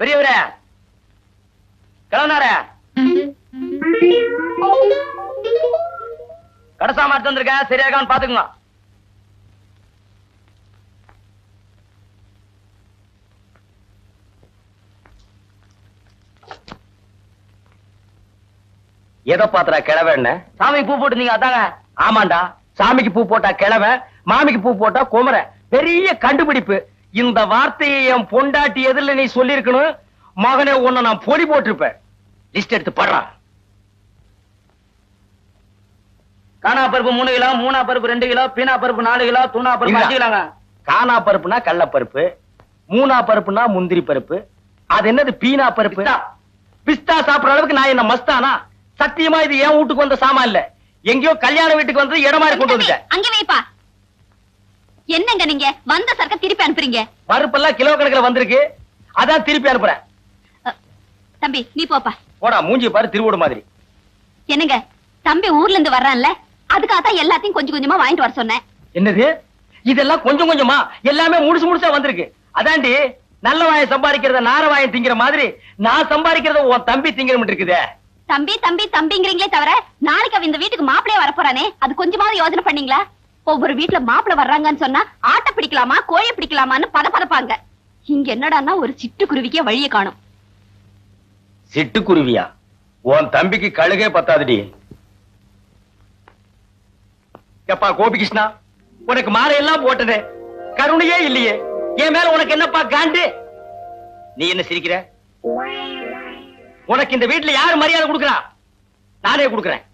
பெரியவரே. கிளம்புனாரே கடைசா மாட்டு வந்திருக்கேன் சரியா இருக்கான்னு எதை பாத்துறா கிழவன்னு சாமிக்கு பூ போட்டுருந்தீங்க அதாங்க. ஆமாண்டா. சாமிக்கு பூ போட்டா கிழவன் மாமிக்கு பூ போட்டா குமர பெரிய கண்டுபிடிப்பு. இந்த வார்த்தையை என் பொண்டாட்டி எதிரில நீ சொல்லியிருக்கணும். மகனே உன்னை நான் பொடி போட்டிருப்பேன். லிஸ்ட் எடுத்து படுறா. காணா பருப்பு மூணு கிலோ மூணா பருப்பு ரெண்டு கிலோ பீனா பருப்பு நாலு கிலோ தூணா பருப்பு அஞ்சு கிலோங்க. காணா பருப்புனா கடல பருப்பு மூணா பருப்புனா முந்திரி பருப்பு. அது என்னது பீனா பருப்பு? பிஸ்தா. சாப்பிடுற அளவுக்கு நான் என்ன மஸ்தானா? சத்தியமா இது என் வீட்டுக்கு வந்த சாமான் இல்ல. எங்கேயோ கல்யாண வீட்டுக்கு வந்து இடம் மாதிரி கொண்டு வந்துட்டேன். அங்க வைப்பா. என்னங்க நீங்க? வந்த திருப்பி அனுப்புறீங்க? பருப்பெல்லாம் கிலோ கணக்குல வந்திருக்கு. அதான் திருப்பி அனுப்புறேன். தம்பி நீ போப்பா. போடா மூஞ்சி பாரு திருவோடு மாதிரி. என்னங்க தம்பி ஊர்ல இருந்து வர்றான்ல அதுக்காக தான் எல்லாத்தையும் கொஞ்சம் கொஞ்சமா வாங்கிட்டு வர சொன்னேன். என்னது? இதெல்லாம் கொஞ்சம் கொஞ்சமா? எல்லாமே முடிச்சு முடிச்சா வந்திருக்கு. அதாண்டி நல்ல வாயை சம்பாதிக்கிறத நார வாயை திங்கிற மாதிரி நான் சம்பாதிக்கிறத உன் தம்பி திங்கிற இருக்குதே. தம்பி தம்பி தம்பிங்கிறீங்களே தவிர நாளைக்கு அவன் இந்த வீட்டுக்கு மாப்பிளைய வரப்போறானே அது கொஞ்சமாவது யோசனை பண்ணீங்களா? ஒவ்வொரு வீட்டுல மாப்பிளை வர்றாங்கன்னு சொன்னா ஆட்ட பிடிக்கலாமா கோய பிடிக்கலாமான்னு பத பதப்பாங்க இங்க என்னடான்னா ஒரு சிட்டுக்குருவிக்கே வழியை காணும். சிட்டுக்குருவியா? உன் தம்பிக்கு கழுகே பத்தாதுடி. எப்பா கோபிகிருஷ்ணா உனக்கு மாலையெல்லாம் போட்டதே கருணையே இல்லையே. என் மேல உனக்கு என்னப்பா காண்டு? நீ என்ன சிரிக்கிற? உனக்கு இந்த வீட்டுல யாரு மரியாதை கொடுக்கறா? நானே கொடுக்கறேன்.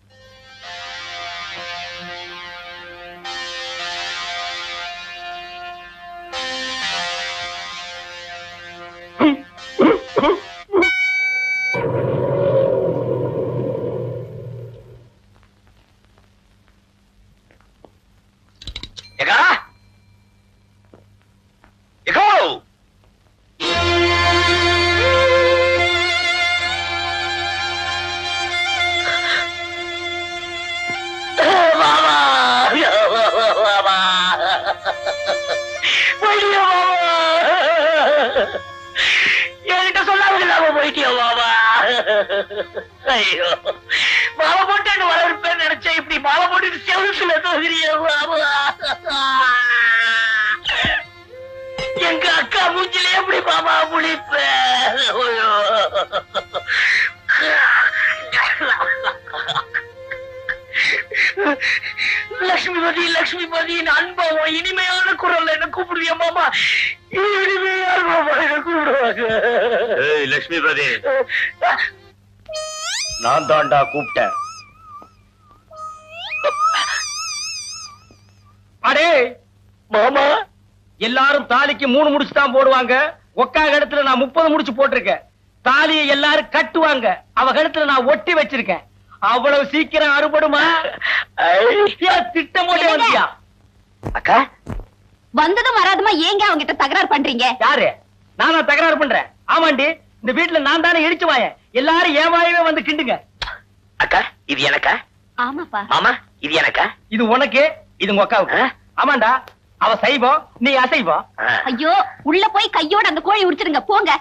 எங்க அக்கா மூஞ்சில எப்படி முழிப்ப ஐயோ. லக்ஷ்மிபதி லக்ஷ்மிபதி அன்பம் இனிமையான குரல் என்ன கூப்பிடுவியா மாமா? இனிமையான மாமா என்ன கூப்பிடுவாங்க? லட்சுமிபதி நான் தாண்டா கூப்பிட்டேன். அடே மாமா எல்லாரும் தாலிக்கு மூணு முடிச்சு தான் போடுவாங்க. ஒக்கா கழுத்துல நான் முப்பது முடிச்சு போட்டிருக்கேன். தாலியை எல்லாரும் கட்டுவாங்க. அவ கழுத்துல நான் ஒட்டி வச்சிருக்கேன். அவ்வளவு சீக்கிரம் அறுபடுமா? ஐயா, திட்டம் போட்டே வந்தியா? அக்கா வந்ததும் வராதுமா? ஏங்க அவங்க கிட்ட தகராறு பண்றீங்க? யாரு? நானா தகராறு பண்றேன். ஆமாண்டி இந்த வீட்டுல நான் தானே இடிச்சு வாயேன். எல்லாரும் ஏவாயவே வந்து கிண்டுங்க. அக்கா இது எனக்கா? ஆமாப்பா. மாமா இது எனக்கா? இது உனக்கு? இது உங்க அக்காவுக்கு? ஆமாண்டா அவ சைவம் நீ அசைவம். ஐயோ உள்ள போய் கையோட அந்த கோழி உடிச்சிருங்க போங்க.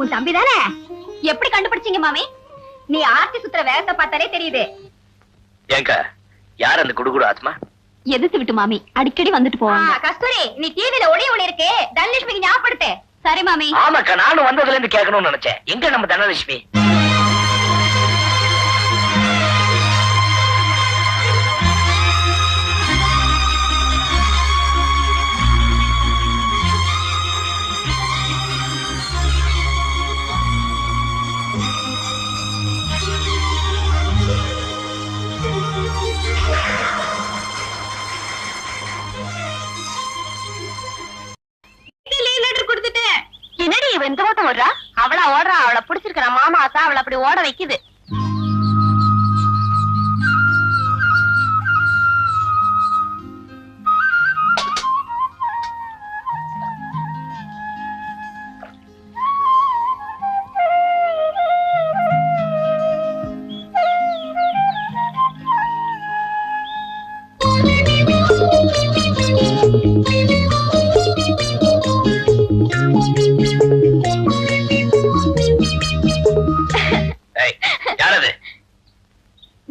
உன் தம்பி தானே? எப்படி கண்டுபிடிச்சீங்க மாமி? நீ ஆர்த்தி சுத்துற வேகத்தை பார்த்தாலே தெரியுது. ஏங்கா யார் அந்த குடுகுடு ஆத்மா? எதிர்த்து விட்டு மாமி. அடிக்கடி வந்துட்டு போவாங்க. கஸ்தூரி நீ டிவில ஒளி ஒளி இருக்கு. தனலட்சுமிக்கு ஞாபகப்படுத்து. சரி மாமி. ஆமாக்கா நானும் வந்ததுல இருந்து கேட்கணும்னு நினைச்சேன். எங்க நம்ம தனலட்சுமி? ஓடுறா? அவளா ஓடுறா? அவளை பிடிச்சிருக்கிற மாமா அவளை அப்படி ஓட வைக்குது.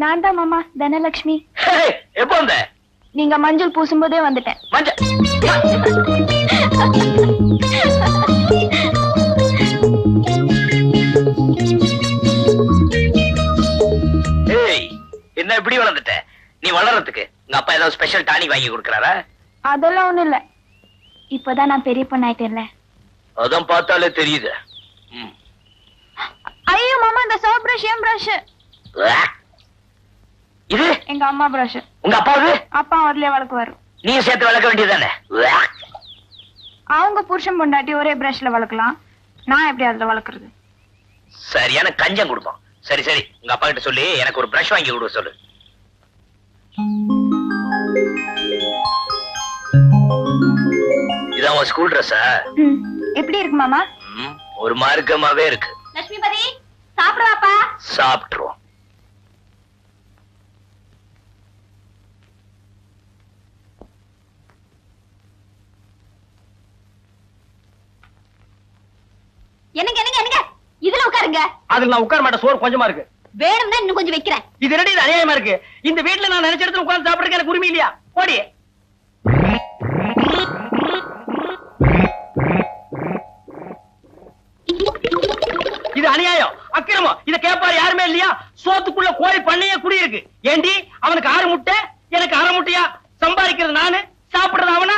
நான் தான் மாமா தனலட்சுமி எப்போ வந்த? நீங்க மஞ்சள் பூசும்போதே வந்துட்டேன். என்ன இப்படி வளர்ந்துட்ட? நீ வளர்றதுக்கு உங்க அப்பா ஏதாவது ஸ்பெஷல் டானிக் வாங்கி கொடுக்கறாரா? அதெல்லாம் ஒண்ணும் இல்ல. இப்பதான் நான் பெரிய பொண்ணாயிட்டேன்ல. அதான் பார்த்தாலே தெரியுது. ஐயோ மாமா இந்த சோப் பிரஷ் ஏன் பிரஷ். இது? எங்க அம்மா பிரஷ் உங்க அப்பாவது அப்பா வரலையே வழக்கு வரும் நீயும் சேர்த்து வளர்க்க வேண்டியதுதானே? உவா. அவங்க புருஷன் பொண்டாட்டி ஒரே பிரஷ்ல வளர்க்கலாம். நான் எப்படி அதுல வளர்க்கறது? சரியான கஞ்சம் கொடுப்போம் சரி சரி. உங்க அப்பா கிட்ட சொல்லி எனக்கு ஒரு பிரஷ் வாங்கி கொடுக்க சொல்லு. இதான் உன் ஸ்கூல் ட்ரெஸ்ஸா எப்படி இருக்கு மாமா? ஒரு மார்க்கமாவே இருக்கு. லட்சுமிபதி சாப்பிடுவாப்பா சாப்பிட்டுருவோம். என்னங்க என்னங்க என்னங்க? இதுல உட்காருங்க. அதுல நான் உட்கார மாட்டேன் சோறு கொஞ்சமா இருக்கு. வேணும்னா இன்னும் கொஞ்சம் வைக்கிறேன். இது இது அநியாயமா இருக்கு? இந்த வீட்டுல நான் நினைச்ச இடத்துல உட்கார்ந்து சாப்பிடுறதுக்கு எனக்கு உரிமை இல்லையா? ஓடி இது அநியாயம் அக்கிரமம். இத கேட்பாரு யாருமே இல்லையா? சோத்துக்குள்ள கோழி பண்ணையே குடி இருக்கு ஏண்டி அவனுக்கு ஆறு முட்டை எனக்கு அரை முட்டையா? சம்பாதிக்கிறது நானு சாப்பிடுறது அவனா?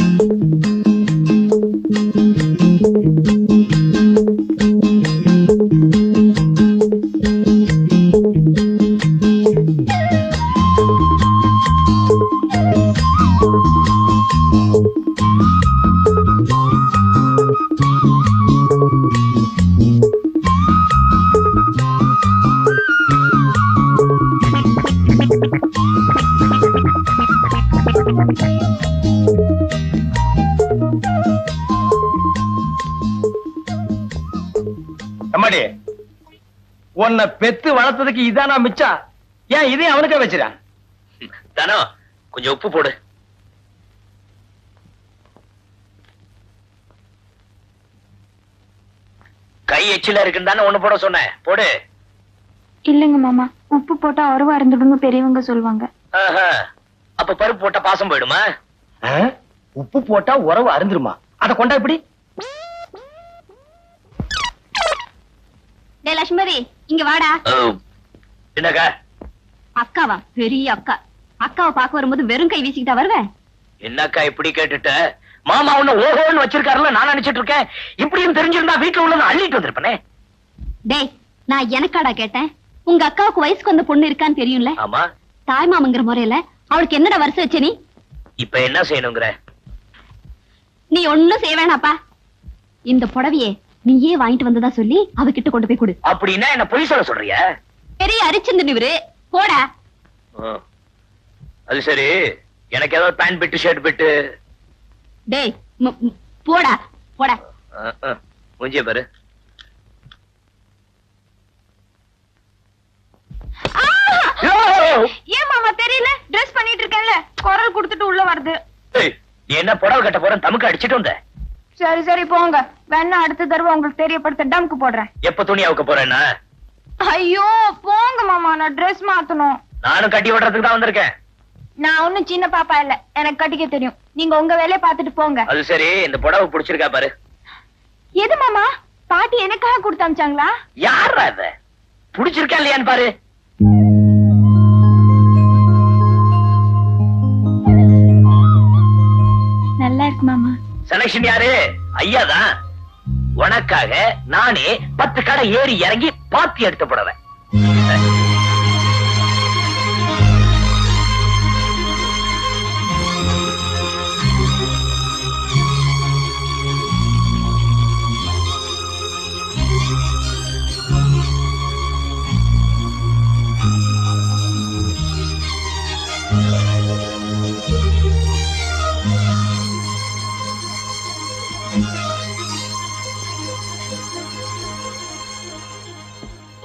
அம்மாடி உன்னை பெத்து வளர்த்ததுக்கு இதானா மிச்சம் ஏன் இதையும் அவனுக்கே வச்சிடா தானோ கொஞ்சம் உப்பு போடு. கை எச்சில இருக்குன்னு தானே ஒண்ணு போட சொன்னேன். போடு. இல்லைங்க மாமா உப்பு போட்டா உறவா இருந்துடுங்க பெரியவங்க சொல்லுவாங்க ஆஹா. அப்ப பருப்பு போட்டா பாசம் போயிடுமா? உப்பு போட்டா உறவு அருந்துருமா? அத கொண்டா இப்படி டே லட்சுமதி இங்க வாடா. என்னக்கா? அக்காவா? பெரிய அக்கா. அக்காவை பார்க்க வரும்போது வெறும் கை வீசிக்கிட்டா வருவேன். என்னக்கா இப்படி கேட்டுட்ட? மாமா உன்ன ஓஹோன்னு வச்சிருக்காருல நான் நினைச்சிட்டு இருக்கேன். இப்படியும் தெரிஞ்சிருந்தா வீட்டுல உள்ளத அள்ளிட்டு வந்திருப்பனே. டேய் நான் எனக்காடா கேட்டேன்? உங்க அக்காவுக்கு வயசுக்கு வந்த பொண்ணு இருக்கான்னு தெரியும்ல? ஆமா. தாய் மாமங்கிற முறையில அவளுக்கு என்னடா வருஷம் வச்ச நீ? இப்ப என்ன செய்யணுங்கிற? நீ ஒண்ணும் செய்ய வேணாப்பா. இந்த புடவையே நீயே வாங்கிட்டு வந்ததா சொல்லி அவகிட்ட கொண்டு போய் கொடு. அப்படின்னா என்ன பொய் சொல்ல சொல்றிய? பெரிய அரிச்சந்திரன் இவரு. போடா. அது சரி. எனக்கு ஏதாவது பேண்ட் பிட்டு ஷர்ட் பிட்டு. டேய் போடா போடா. மூஞ்சிய பாரு. ஏன் மாமா தெரியல? ட்ரெஸ் பண்ணிட்டு இருக்கேன்ல. குரல் கொடுத்துட்டு உள்ள வருது. ஏய், நீ என்ன புடவை கட்ட போறேன் தமுக்கு அடிச்சிட்டு வந்த? சரி சரி போங்க. வேணா அடுத்த தடவை உங்களுக்கு தெரியப்படுத்த டம்க்கு போடுறேன். எப்ப துணி அவுக்க போறேன்னா? ஐயோ போங்க மாமா நான் ட்ரெஸ் மாத்தணும். நானும் கட்டி விடுறதுக்கு தான் வந்திருக்கேன். நான் ஒண்ணும் சின்ன பாப்பா இல்ல. எனக்கு கட்டிக்க தெரியும். நீங்க உங்க வேலையை பார்த்துட்டு போங்க. அது சரி இந்த புடவை பிடிச்சிருக்கா பாரு. எது மாமா? பாட்டி எனக்காக கொடுத்து அமிச்சாங்களா? யாரா இத பிடிச்சிருக்கா இல்லையான்னு பாரு. செலக்ஷன் யாரு? ஐயா தான் உனக்காக நானே பத்து கடை ஏறி இறங்கி பாத்தி எடுத்து புடவை